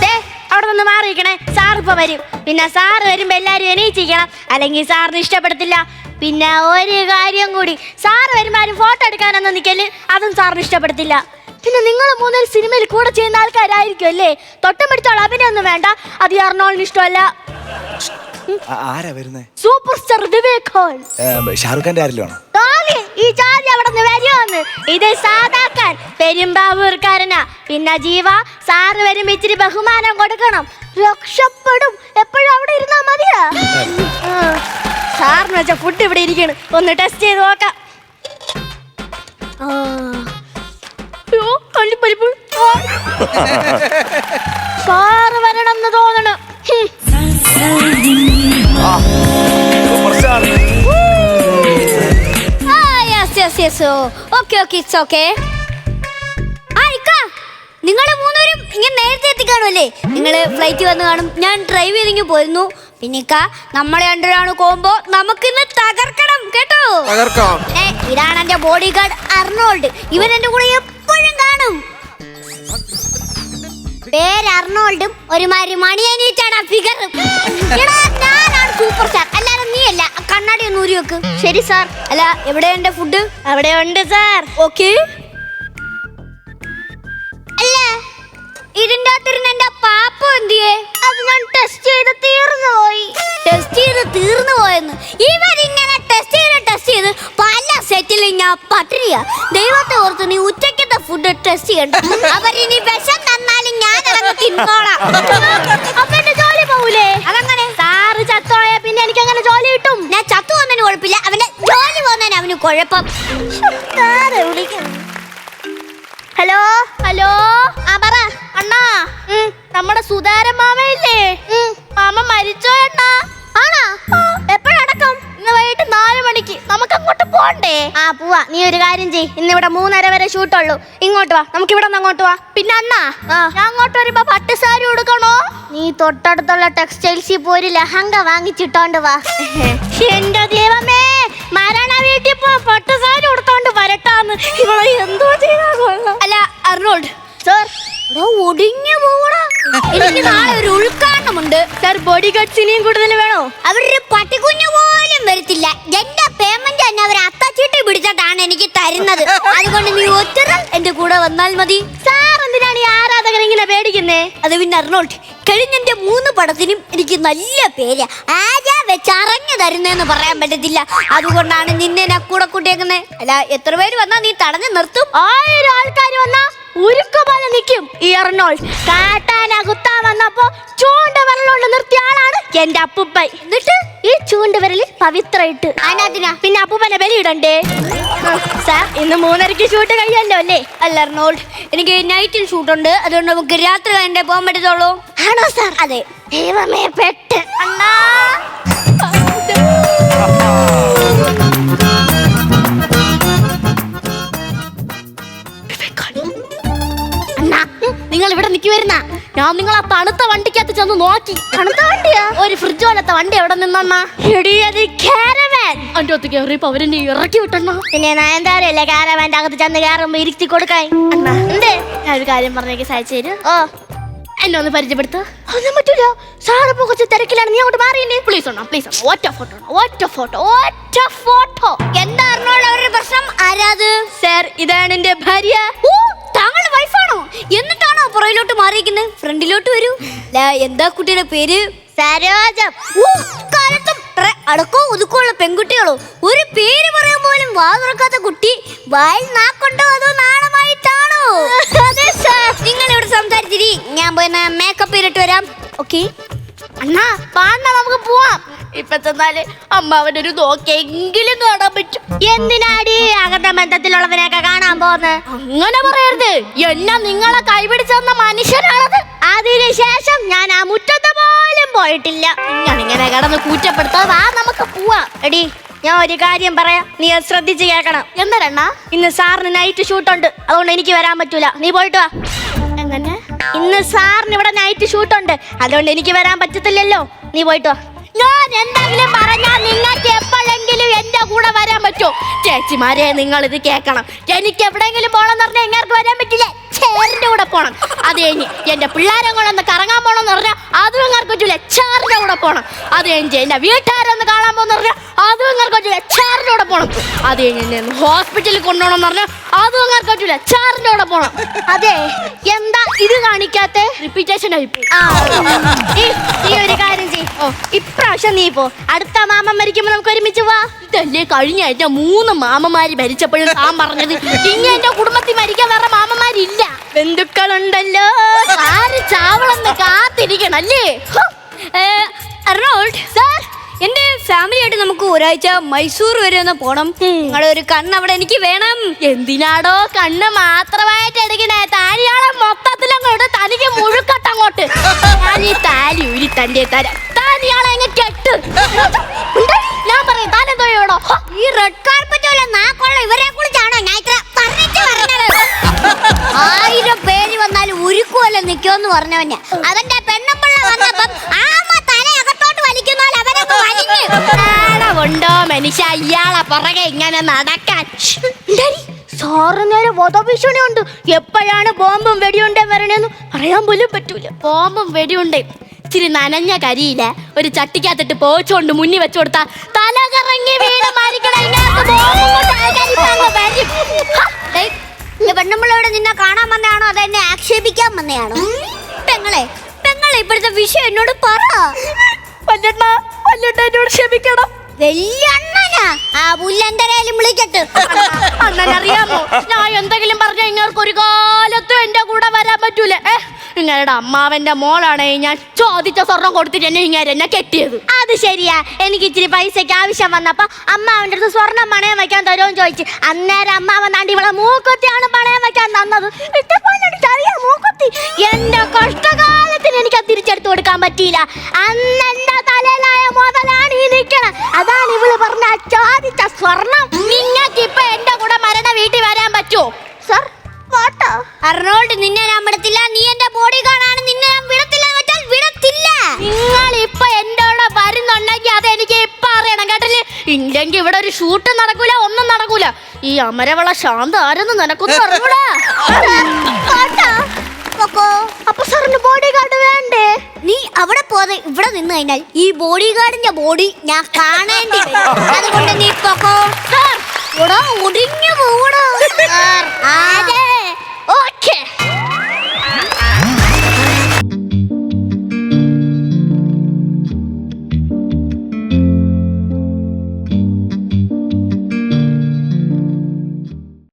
ദേ, അവിടെ നിന്ന് മാറിയിരിക്കണേ. സാർ ഇപ്പൊ വരും. പിന്നെ സാറ് വരുമ്പോ എല്ലാരും എണീച്ചിരിക്കണം. അല്ലെങ്കിൽ സാറിന് ഇഷ്ടപ്പെടത്തില്ല. പിന്നെ ഒരു കാര്യം കൂടി. സാർ വരുമ്പോ ആരും ഫോട്ടോ എടുക്കാനൊന്നും നിക്കൽ. അതും സാറിന് ഇഷ്ടപ്പെടത്തില്ല. പിന്നെ നിങ്ങൾ മൂന്നൊരു സിനിമയിൽ കൂടെ ചെയ്യുന്ന ആൾക്കാരായിരിക്കും അല്ലേ? തൊട്ടും പിടിച്ചോളാം അഭിനയൊന്നും വേണ്ട. അത് അറിഞ്ഞോളിന് ഇഷ്ടമല്ല. ആ- ആരാ വരുന്നേ? സൂപ്പർ സ്റ്റാർ വിവേക് ഷാറുഖ് ഖാന്റെ ഈ ജാതി അവിടെ ഇത് സാധാക്കാൻ പെരുമ്പാവൂർക്കാരനാ. പിന്നെ ജീവ സാറ് വരുമ്പോ ഇച്ചിരി ബഹുമാനം കൊടുക്കണം. രക്ഷപ്പെടും. എപ്പോഴും അവിടെ ഇരുന്നാ മതിയാ. സാറിന് വെച്ച ഫുഡ് ഇവിടെ ഇരിക്കണ് ഒന്ന് ടെസ്റ്റ് ചെയ്ത് നോക്കാം. സാറ് വരണം എന്ന് തോന്നണം. Yes yes yes okay okay it's okay. ആ നിങ്ങൾ മൂന്നുപേരും ഇങ്ങനെ നേരത്തെ എത്തിക്കാണുമല്ലേ നിങ്ങൾ ഫ്ലൈറ്റ് വന്ന് കാണും. ഞാൻ ഡ്രൈവ് ചെയ്തിങ്ങ് പോയിരുന്നു പിന്നെ ഇക്ക നമ്മളെ രണ്ടുപേരാണ് കോമ്പോ നമുക്കിന്ന് തകർക്കണം കേട്ടോ? തകർക്കാം. ഇതാണ് എന്റെ ബോഡി ഗാർഡ് അർണോൾഡ്. ഇവൻ എന്റെ കൂടെ എപ്പോഴും കാണും. പേര് അർണോൾഡും ഒരുമാതിരി മണിയനീറ്റാണ് ഫിഗർ ഞാനാണ് സൂപ്പർ സ്റ്റാർ അല്ല ആ കണ്ണാടി ഒന്ന് ഊരി വെക്ക്. ശരി സാർ. അല്ല എവിടെ എന്റെ ഫുഡ്? അവിടെ ഉണ്ട് സാർ. ഓക്കെ. അല്ല ഇതിന്റെ അകത്തിരുന്ന് എന്റെ പാപ്പ എന്തിയേ? അത് ഞാൻ ടെസ്റ്റ് ചെയ്ത് തീർന്നു പോയി. ടെസ്റ്റ് ചെയ്ത് തീർന്നു പോയെന്ന്. ഇങ്ങനെ ടെസ്റ്റ് ചെയ്ത് ടെസ്റ്റ് ചെയ്ത് പല സെറ്റിലും ഞാൻ പട്ടിണിയാ. ദൈവത്തെ ഓർത്ത് നീ ഉച്ചക്കത്തെ ഫുഡ് ടെസ്റ്റ് ചെയ്യണ്ട. അവരിനി വിഷം തന്നാലും ഞാൻ അതങ്ങ് തിന്നോളാം. അപ്പൊ എന്റെ ജോലി പോകൂലേ അതങ്ങനെ പിന്നെ എനിക്ക് അങ്ങനെ ജോലി കിട്ടും. ഞാൻ ചത്തു പോകുന്നതിന് കുഴപ്പമില്ല. അവന്റെ ജോലി പോകുന്നതിന് അവന് കുഴപ്പം. ഹലോ? ഹലോ? ആ പറ. അണ്ണാ നമ്മുടെ സുധാരൻ മാമയില്ലേ? മാമ മരിച്ചോ അണ്ണാ? ആണോ? മണിക്ക് നമുക്ക് അങ്ങോട്ട് പോണ്ടേ? ആ പോവാ. നീ ഒരു കാര്യം ചെയ് ഇന്ന് ഇവിടെ മൂന്നര വരെ ഷൂട്ടുള്ളൂ. ഇങ്ങോട്ട് വാ. നമുക്ക് ഇവിടെ നിന്ന് അങ്ങോട്ട് വാ. പിന്നെ അണ്ണാ ഞാൻ അങ്ങോട്ട് വരുമ്പോ പട്ട് സാരി ഉടുക്കണോ? നീ തൊട്ടടുത്തുള്ള ടെക്സ്റ്റൈൽസിൽ പോയി ലഹങ്ക വാങ്ങിച്ചിട്ടോണ്ട് വാ. എന്റെ ദൈവമേ മരണ വീട്ടിൽ പോ. പട്ട് സാരി ഉടുത്തോണ്ട് വരട്ടാന്ന്. ഇവളെ എന്തോ ചെയ്താ അല്ല അർണോൾഡ് സാർ. ഒടിഞ്ഞു പോടാ എനിക്ക് നാളെ ഒരു ഉദ്ഘാടനമുണ്ട്. സാർ ബോഡി ഗാർഡ്സിനെയും കൂടുതൽ വേണോ? അവരൊരു പട്ടിക്കുഞ്ഞു പോലും വരത്തില്ല. എന്റെ പേയ്മെന്റ് തന്നെ അവർ അത്തച്ചിട്ട് പിടിച്ചിട്ടാണ് എനിക്ക് തരുന്നത്. അതുകൊണ്ട് നീ ഒറ്റ എന്റെ കൂടെ വന്നാൽ മതി. സാർ എന്തിനാണ് ഈ ആരാധകൻ ഇങ്ങനെ പേടിക്കുന്നേ? അത് പിന്നെ അർണോൾഡ് കഴിഞ്ഞ മൂന്ന് പടത്തിനും എനിക്ക് നല്ല പേര്. ആരാ വെച്ചറങ്ങി തരുന്നെന്ന് പറയാൻ പറ്റത്തില്ല. അതുകൊണ്ടാണ് നിന്നെ ഞാൻ കൂടെ കൂട്ടിയേക്കുന്നത് അല്ല എത്ര പേര് വന്നാ നീ തടഞ്ഞു നിർത്തും? ആയിരം ആൾക്കാർ വന്നാ ഉരുക്കുപോലെ നിൽക്കും ഈ എറണോൾ കാട്ടാന കുത്താൻ വന്നപ്പോ ചൂണ്ട വിരലോണ്ട് നിർത്തിയ ആളാണ് എന്റെ അപ്പുപ്പൻ. എന്നിട്ട്? ഈ ചൂണ്ട വിരലിൽ പവിത്ര ഇട്ട് അതിനകത്തിനാ പിന്നെ അപ്പൂപ്പനെ ഇടണ്ടേ സാർ ഇന്ന് മൂന്നരയ്ക്ക് ഷൂട്ട് കഴിയല്ലോ അല്ലേ? അല്ല അർണോൾഡ് എനിക്ക് നൈറ്റിൽ ഷൂട്ടുണ്ട് അതുകൊണ്ട് നമുക്ക് രാത്രി കഴിഞ്ഞ പോകാൻ പറ്റത്തുള്ളൂ? ആണോ സാർ? അതെ. ദൈവമേ പെട്ട്. അണ്ണാ. നിങ്ങൾ ഇവിടെ നിൽക്കുവരുന്ന ഞാൻ നിങ്ങൾ ആ തണുത്ത വണ്ടിക്കകത്ത് ചെന്ന് നോക്കി. തണുത്ത വണ്ടിയാ? ഒരു ഫ്രിഡ്ജ് പോലത്തെ വണ്ടി എവിടെ നിന്നണ്ണ? എടിയത് കാരവാൻ അതിന്റെ ഒത്ത് കയറിയപ്പോ അവരെന്നെ ഇറക്കി വിട്ടണ്ണ. പിന്നെ നയൻതാരല്ലേ കാരവാന്റെ അകത്ത് ചെന്ന് കയറുമ്പോ ഇരുത്തി കൊടുക്കാൻ? അണ്ണാ. എന്തേ? ഞാൻ ഒരു കാര്യം പറഞ്ഞേക്ക് സഹായിച്ചു തരൂ. ഓ. എന്നെ ഒന്ന് പരിചയപ്പെടുത്ത. ഒന്നും പറ്റൂല. സാറ് ഇപ്പൊ കുറച്ച് തിരക്കിലാണ്. നീ അങ്ങോട്ട് മാറിയില്ലേ? പ്ലീസ് അണ്ണാ പ്ലീസ് ഒറ്റ ഫോട്ടോ ഒറ്റ ഫോട്ടോ ഒറ്റ ഫോട്ടോ എന്താ അർണോൾഡ് അവരുടെ പ്രശ്നം? ആരാത് സാർ ഇതാണ് എന്റെ ഭാര്യ. ഓ വൈഫാണോ എന്നിട്ടാണോ പുറകിലോട്ട് മാറിയിരിക്കുന്നത്? ഫ്രണ്ടിലോട്ട് വരൂ. എന്താ കുട്ടിയുടെ പേര്? സരോജം. കാലത്തും അടക്കോ ഒതുക്കമുള്ള പെൺകുട്ടികളോ? ഒരു പേര് പറയാൻ പോലും വാ തുറക്കാത്ത കുട്ടി വായിൽ നാക്കൊണ്ടോ അതോ നാണമായിട്ടാണോ? നിങ്ങൾ ഇവിടെ സംസാരിച്ചിരി. ഞാൻ പോയി മേക്കപ്പ് ചെയ്തിട്ട് വരാം. ഓക്കെ അണ്ണാ പാന്ന നമുക്ക് പോവാം. ഇപ്പൊ ചെന്നാൽ അമ്മാവന്റെ ഒരു നോക്കെങ്കിലും കാണാൻ പറ്റും. എന്തിനാടി? അകത്തെ ബന്ധത്തിലുള്ളവനെയൊക്കെ പോന്ന് അങ്ങനെ പറയരുത്. എന്നെ നിങ്ങളെ കൈപിടിച്ചെന്ന മനുഷ്യനാണത്? അതിനുശേഷം ഞാൻ ആ മുറ്റത്ത് പോലും പോയിട്ടില്ല. ഇങ്ങനെ കിടന്ന് കൂറ്റപ്പെടുത്താതെ വാ നമുക്ക് പോവാം. എടി ഞാൻ ഒരു കാര്യം പറയാം. നീ അത് ശ്രദ്ധിച്ച് കേൾക്കണം. എന്തരണ്ണാ ഇന്ന് സാറിന് നൈറ്റ് ഷൂട്ടുണ്ട് അതുകൊണ്ട് എനിക്ക് വരാൻ പറ്റൂല. നീ പോയിട്ട് വാ. എങ്ങനെ? ഇന്ന് സാറിന് ഇവിടെ നൈറ്റ് ഷൂട്ടുണ്ട് അതുകൊണ്ട് എനിക്ക് വരാൻ പറ്റത്തില്ലല്ലോ. നീ പോയിട്ട് വാ. ഞാൻ എന്തെങ്കിലും പറഞ്ഞാൽ നിങ്ങൾക്ക് എപ്പോഴെങ്കിലും എന്റെ കൂടെ വരാൻ പറ്റുമോ? ചേച്ചിമാരെ നിങ്ങൾ ഇത് കേൾക്കണം. എനിക്ക് എവിടെയെങ്കിലും പോകണം പറഞ്ഞാൽ എങ്ങനെ വരാൻ പറ്റില്ല? ചേറിന്റെ കൂടെ പോണം. അത് കഴിഞ്ഞ് എന്റെ പിള്ളേരെ കൂടെ ഒന്ന് കറങ്ങാൻ പോണെന്ന് പറഞ്ഞാൽ അതും അങ്ങനെ പറ്റൂല ചേറിന്റെ കൂടെ പോണം. അത് കഴിഞ്ഞ് എന്റെ വീട്ടുകാരൊന്ന് കാണാൻ പോകുന്ന പറഞ്ഞാൽ അതും അങ്ങനെ പറ്റൂല ചേറിന്റെ കൂടെ പോണം. അത് കഴിഞ്ഞ് എന്നെ ഹോസ്പിറ്റലിൽ കൊണ്ടുപോകണം എന്ന് പറഞ്ഞാൽ അതും അങ്ങനെ പറ്റൂല ചേറിന്റെ കൂടെ പോണം. അതെ എന്താ ഇത് കാണിക്കാത്ത? റിപ്പീറ്റേഷൻ ആയിപ്പോയി ഈ ഒരു കാര്യം ചെയ് ഓ ഇപ്രാവശ്യം നീ പോ. അടുത്ത മാമൻ മരിക്കുമ്പോ നമുക്ക് ഒരുമിച്ച് പോവാ ഇതല്ലേ കഴിഞ്ഞ ആഴ്ച മൂന്ന് മാമന്മാര് മരിച്ചപ്പോഴും താൻ പറഞ്ഞത്. ഇനി എന്റെ കുടുംബത്തിൽ മരിക്കാൻ വേറെ മാമന്മാരില്ല. ബന്ധുക്കളുണ്ടല്ലോ. ആര് ചാവളെന്ന് കാത്തിരിക്കണല്ലേ ഏ, അർണോൾഡ് സാർ എന്റെ ഫാമിലിയായിട്ട് നമുക്ക് ഒരാഴ്ച മൈസൂർ വരെ ഒന്ന് പോണം. നിങ്ങളെ ഒരു കണ്ണ് അവിടെ എനിക്ക് വേണം. എന്തിനാടോ കണ്ണ് മാത്രമായിട്ട് എടുക്കണേ? മൊത്തത്തിൽ മൊത്തത്തിലങ്ങോട്ട് തനിക്ക് മുഴുക്കട്ടങ്ങോട്ട് ഞാൻ ഈ താലി ഉരി തന്റെ തരാം. താലിയാളെ അങ്ങ് കെട്ട്? ഞാൻ പറയും താനെന്തോ ഈ റെഡ് കാർപ്പറ്റ് പോലെ നാക്കുള്ള ഇവരെ കുറിച്ചാണോ ഞാൻ പറഞ്ഞവന്. അവന്റെ പെണ്ണപ്പിള്ള വന്നപ്പം ആമ തല അകത്തോട്ട് വലിക്കുന്ന അവനൊക്കെ വലിഞ്ഞു. ഉണ്ടോ മനുഷ്യ? ഇയാളെ പുറകെ ഇങ്ങനെ നടക്കാൻ. സാറിനൊരു വധഭീഷണി ഉണ്ട് എപ്പോഴാണ് ബോംബും വെടിയുണ്ടേ വരണേന്ന് പറയാൻ പോലും പറ്റൂല. ബോംബും വെടിയുണ്ടേ ഇച്ചിരി നനഞ്ഞ കരിയില ഒരു ചട്ടിക്കകത്തിട്ട് പോച്ചുകൊണ്ട് മുന്നി വെച്ചു കൊടുത്താ തല കറങ്ങി വീണ് വരും. നിന്നെ കാണാൻ വന്നതാണോ? അതെന്നെ ആക്ഷേപിക്കാൻ വന്നയാണോ പെങ്ങളെ പെങ്ങളെ ഇപ്പോഴത്തെ വിഷയം എന്നോട് പറ. വല്യണ്ണ, വല്യണ്ണ എന്നോട് ക്ഷമിക്കണം. വലിയ അണ്ണനാ. ആ പുല്ലന്തരയിലും വിളിക്കട്ട്. അണ്ണനറിയാമോ? ഞാൻ എന്തെങ്കിലും പറഞ്ഞ ഒരു കാലത്തും എന്റെ കൂടെ വരാൻ പറ്റൂല. ഏ ഇങ്ങയുടെ അമ്മാവന്റെ മോളാണ് ഞാൻ ചോദിച്ച സ്വർണം കൊടുത്തിട്ട് എന്നെ ഇങ്ങനെ എന്നെ കെട്ടിയത്. അത് ശരിയാ. എനിക്ക് ഇച്ചിരി പൈസക്ക് ആവശ്യം വന്നപ്പോ അമ്മാവന്റെ അടുത്ത് സ്വർണം പണയം വെക്കാൻ തരുമെന്ന് ചോദിച്ചു. അന്നേരം അമ്മാവൻ നാണ്ടി ഇവിടെ മൂക്കൊത്തിയാണ് പണയം വെക്കാൻ തന്നത്. എന്റെ കഷ്ടകാലത്തിന് എനിക്ക് അത് തിരിച്ചെടുത്ത് കൊടുക്കാൻ പറ്റിയില്ല. അന്ന് എന്റെ തലയിലായ മുതലാണ് ഈ നിൽക്കണം അതാണ് ഇവൾ പറഞ്ഞ ചോദിച്ച സ്വർണം. നിങ്ങൾക്ക് ഇപ്പൊ എന്റെ കൂടെ മരണ വീട്ടിൽ വരാൻ പറ്റുമോ സർ വാട്ടോ. അർണോൾഡ് നിന്നെ ഞാൻ വിടത്തില്ല. നീ എന്റെ ബോഡി കാണാണ് നിന്നെ ഞാൻ വിടത്തില്ല വെച്ചാൽ വിടത്തില്ല. നിങ്ങൾ ഇപ്പൊ എന്റെ കൂടെ വരുന്നുണ്ടെങ്കിൽ അത് എനിക്ക് ഇപ്പൊ അറിയണം കേട്ടില്ലേ? ഇല്ലെങ്കിൽ ഇവിടെ ഒരു ഷൂട്ട് നടക്കൂല ഒന്നും നടക്കൂല. ഈ അമരവള ശാന്ത ആരൊന്നും നിനക്കൊന്നും അറിഞ്ഞൂടാ പൊക്കോ. അപ്പൊ സാറിന് ബോഡി ഗാർഡ് വേണ്ടേ? നീ അവിടെ പോകാതെ ഇവിടെ നിന്ന് കഴിഞ്ഞാൽ ഈ ബോഡി ഗാർഡിന്റെ ബോഡി ഞാൻ കാണേണ്ടി വരും. അതുകൊണ്ട് നീ പൊക്കോ. സാർ ഒടിഞ്ഞു പോകൂടാ